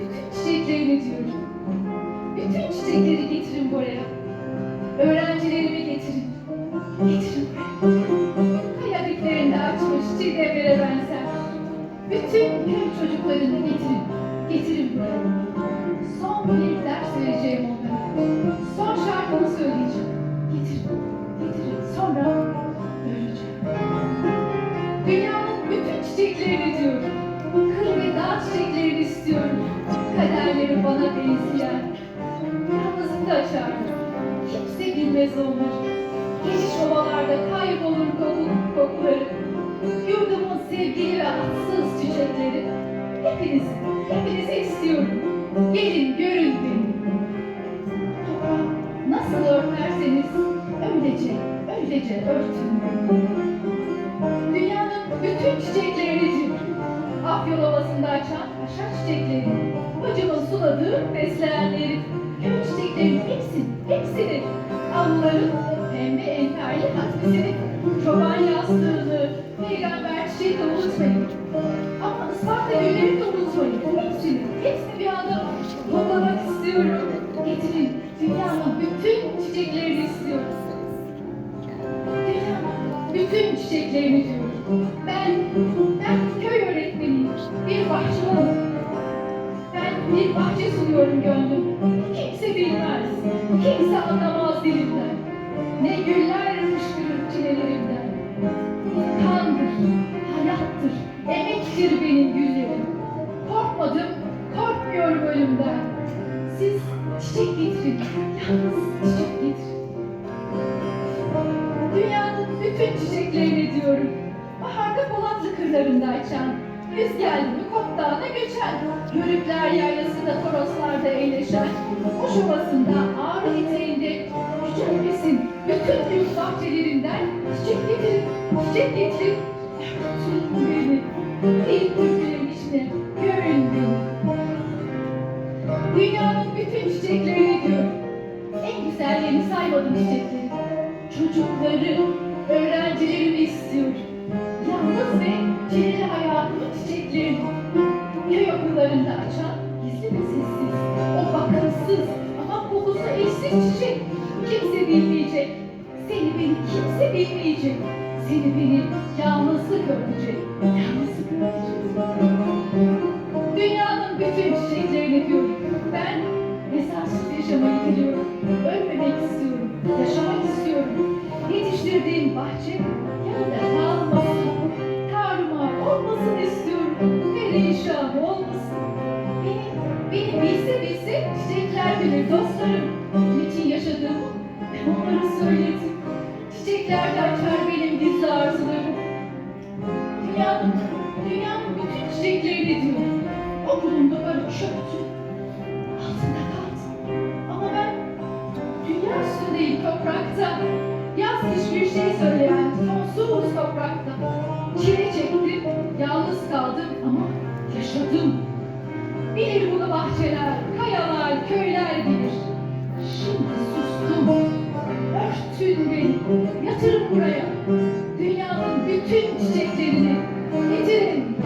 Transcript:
bütün çiçeklerini diyorum. Bütün çiçekleri getirin buraya. Öğrencilerimi getirin. Getirin buraya. Kaya diklerinde açmış çiğdemlere benzer. Bütün köy çocuklarını. Getirin Açarlar. Kimse bilmez onları. Geniş ovalarda kaybolur koku, kokuları. Yurdumun sevgili ve atsız çiçekleri. Hepinizi, hepinizi istiyorum. Gelin görün beni. Toprağı nasıl örterseniz öylece, öylece örtün. Dünyanın bütün çiçeklerini. Afyon Ovası'nda açan haşhaş çiçekleri, bacımın suladığı besleyenleri, köy çiçeklerinin hepsini, hepsini, avluların pembe enterli hatmisini, çoban yastığını, peygamber çiçeğini unutmayın. Ama Isparta güllerini de unutmayın. Hepsini, hepsini bir anda toplamak istiyorum. Getirin, dünyanın bütün çiçeklerini istiyorum. Dünyanın bütün çiçeklerini diyorum. Ben, ben köy öğretmeniyim. Bir bahçıvanım. Ben bir bahçe sunuyorum gönlüm. Kimse anlamaz dilimden. Ne güller fışkırır çilelerimden. Kandır, hayattır, emektir benim güllerim. Korkmadım, korkmuyorum ölümden. Siz çiçek getirin, yalnız çiçek getirin. Dünyanın bütün çiçeklerini diyorum. Baharda Polatlı kırlarında açan, yüz geldi Kop Dağı'na göçen, yörükler yaylasında toroslarda eğleşen, kuş ovasında bütün büyük bahçelerinden çiçek getirin, çiçek getirin. Örtün beni, türkülerin içine görün beni. Dünyanın bütün çiçeklerini diyorum. En güzellerini saymadım çiçekleri. Çocukları, öğrencilerimi istiyorum. Yalnız ve çileli kimse bilmeyecek. Seni beni yalnızlık örecek, yalnızlık örecek. Dünyanın bütün çiçeklerini diyorum. Ben mesajsız yaşamayı biliyorum. Ölmemek istiyorum. Yaşamak istiyorum. Yetiştirdiğim bahçe yanında kalmasın. Tarumar olmasın istiyorum. Perişan olmasın. Beni, beni bilse bilse çiçekler bilir dostlarım. Niçin yaşadığımı ben onlara söyledim. Çiçekler de açar benim gizli arzularım. Dünyanın, dünyanın bütün çiçeklerini diyorum. Okulumda böyle çöktü. Altında kaldı. Ama ben dünya üstündeyim toprakta. Yaz kış bir şey söyleyen sonsuz toprakta. Çile çektim, yalnız kaldım ama yaşadım. Bilir bunu bahçeler, bütün gün yatırın buraya. Dünyanın bütün çiçeklerini getirin.